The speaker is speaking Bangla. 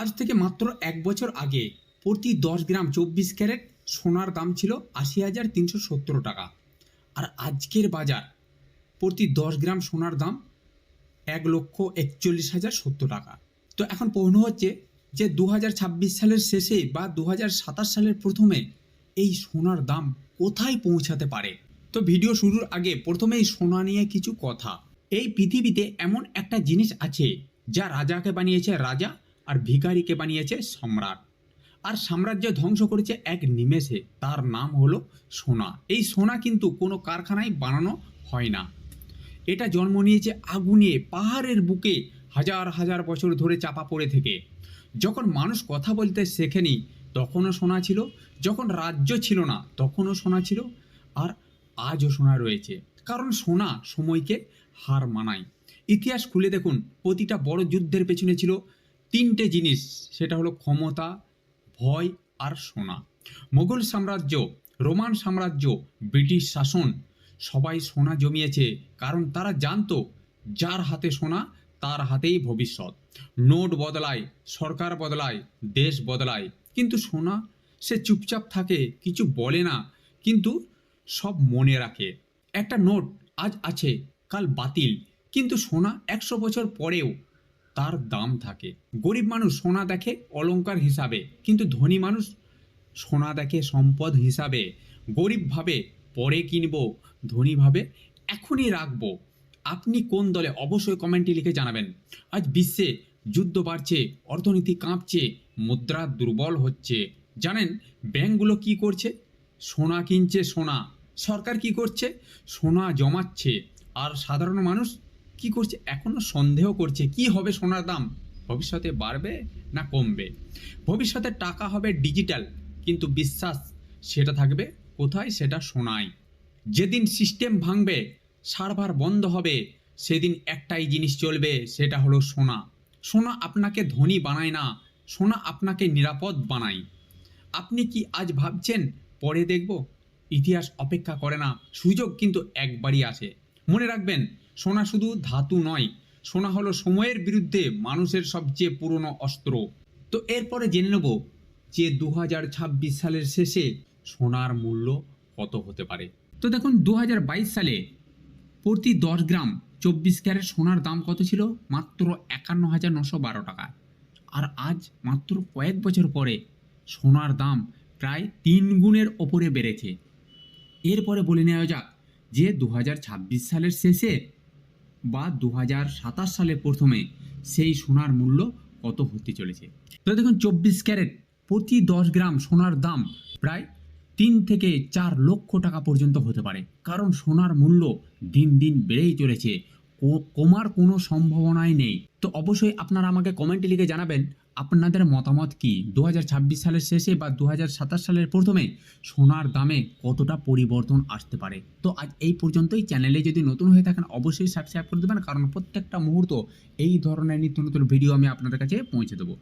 আজ থেকে মাত্র এক বছর আগে প্রতি দশ গ্রাম চব্বিশ ক্যারেট সোনার দাম ছিল আশি হাজার তিনশো সত্তর টাকা। আর আজকের বাজার প্রতি দশ গ্রাম সোনার দাম এক লক্ষ একচল্লিশ হাজার সত্তর টাকা। তো এখন প্রশ্ন হচ্ছে যে দু হাজার ছাব্বিশ সালের শেষে বা দু হাজার সাতাশ সালের প্রথমে এই সোনার দাম কোথায় পৌঁছাতে পারে? তো ভিডিও শুরুর আগে প্রথমেই সোনা নিয়ে কিছু কথা। এই পৃথিবীতে এমন একটা জিনিস আছে যা রাজাকে বানিয়েছে রাজা আর ভিখারিকে বানিয়েছে সম্রাট। আর সাম্রাজ্য ধ্বংস করেছে এক নিমেষে, তার নাম হলো সোনা। এই সোনা কিন্তু কোনো কারখানায় বানানো হয় না। এটা জন্ম নিয়েছে আগুনে, পাহাড়ের বুকে, হাজার হাজার বছর ধরে চাপা পড়ে থেকে। যখন মানুষ কথা বলতে শেখেনি, তখনও সোনা ছিল। যখন রাজ্য ছিল না, তখনও সোনা ছিল। আর আজও সোনা রয়েছে। কারণ সোনা সময়কে হার মানায়। ইতিহাস খুলে দেখুন, প্রতিটা বড় যুদ্ধের পেছনে ছিল তিনটে জিনিস, সেটা হলো ক্ষমতা, ভয় আর সোনা। মোগল সাম্রাজ্য, রোমান সাম্রাজ্য, ব্রিটিশ শাসন, সবাই সোনা জমিয়েছে, কারণ তারা জানতো যার হাতে সোনা, তার হাতেই ভবিষ্যৎ। নোট বদলায়, সরকার বদলায়, দেশ বদলায়। কিন্তু সোনা, সে চুপচাপ থাকে, কিছু বলে না, কিন্তু সব মনে রাখে। একটা নোট আজ আছে, কাল বাতিল। কিন্তু সোনা একশো বছর পরেও তার দাম থাকে। গরিব মানুষ সোনা দেখে অলংকার হিসাবে, কিন্তু ধনী মানুষ সোনা দেখে সম্পদ হিসাবে। গরিব ভাবে পরে কিনবো, ধনী ভাবে এখনই রাখব। আপনি কোন দলে? অবশ্যই কমেন্টে লিখে জানাবেন। আজ বিশ্বে যুদ্ধ বাড়ছে, অর্থনীতি কাঁপছে, মুদ্রা দুর্বল হচ্ছে। জানেন ব্যাংকগুলো কি করছে? সোনা কিনছে সোনা। সরকার কি করছে? সোনা জমাচ্ছে। আর সাধারণ মানুষ কি করছে? এখনও সন্দেহ করছে, কি হবে সোনার দাম? ভবিষ্যতে বাড়বে না কমবে? ভবিষ্যতে টাকা হবে ডিজিটাল কিন্তু বিশ্বাস সেটা থাকবে কোথায়? সেটা সোনায়। যেদিন সিস্টেম ভাঙবে সার্ভার বন্ধ হবে, সেদিন একটাই জিনিস চলবে, সেটা হলো সোনা। সোনা আপনাকে ধনী বানায় না, সোনা আপনাকে নিরাপদ বানায়। আপনি কি আজ ভাবছেন, পরে দেখব? ইতিহাস অপেক্ষা করে না, সুযোগ কিন্তু একবারই আসে। মনে রাখবেন সোনা শুধু ধাতু নয়, সোনা হলো সময়ের বিরুদ্ধে মানুষের সবচেয়ে পুরনো অস্ত্র। তো এরপরে জেনে নেব যে দু হাজার ছাব্বিশ সালের শেষে সোনার মূল্য কত হতে পারে। তো দেখুন দু হাজার বাইশ সালে প্রতি দশ গ্রাম চব্বিশ ক্যারেট সোনার দাম কত ছিল? মাত্র একান্ন হাজার নশো বারো টাকা। আর আজ মাত্র কয়েক বছর পরে সোনার দাম প্রায় তিন গুণের ওপরে বেড়েছে। এরপরে বলে নেওয়া যাক যে দু হাজার ছাব্বিশ সালের শেষে বা দু সালে প্রথমে সেই সোনার মূল্য কত হতে চলেছে? তো দেখুন, চব্বিশ ক্যারেট প্রতি দশ গ্রাম সোনার দাম প্রায় তিন থেকে চার লক্ষ টাকা পর্যন্ত হতে পারে। কারণ সোনার মূল্য দিন দিন বেড়েই চলেছে। কমার কোনো সম্ভাবনাই নেই। তো অবশ্যই আপনারা আমাকে কমেন্টে লিখে জানাবেন, আপনাদের মতামত কি? দু হাজার ছাব্বিশ সালের শেষে বা দু হাজার সাতাশ সালের প্রথমে সোনার দামে কতটা পরিবর্তন আসতে পারে? তো আজ এই পর্যন্তই। চ্যানেলে যদি নতুন হয়ে থাকেন, অবশ্যই সাবস্ক্রাইব করে দেবেন, কারণ প্রত্যেকটা মুহূর্ত এই ধরনের নিত্য নতুন ভিডিও আমি আপনাদের কাছে পৌঁছে দেবো।